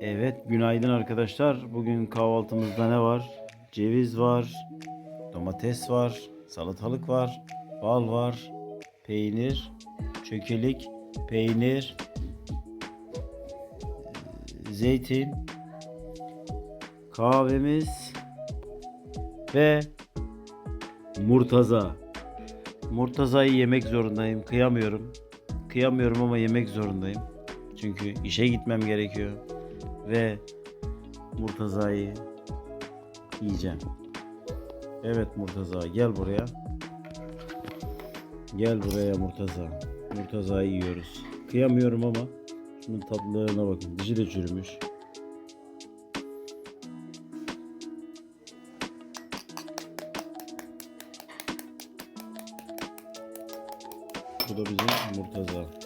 Evet, günaydın arkadaşlar. Bugün kahvaltımızda ne var? Ceviz var, domates var, salatalık var, bal var, peynir, çökelik, peynir, zeytin, kahvemiz ve murtaza. Murtazayı yemek zorundayım. Kıyamıyorum. Kıyamıyorum ama yemek zorundayım. Çünkü işe gitmem gerekiyor ve Murtaza'yı yiyeceğim. Evet Murtaza gel buraya. Gel buraya Murtaza. Murtaza'yı yiyoruz. Kıyamıyorum ama şunun tatlılığına bakın. Dişi de çürümüş. Bu da bizim Murtaza.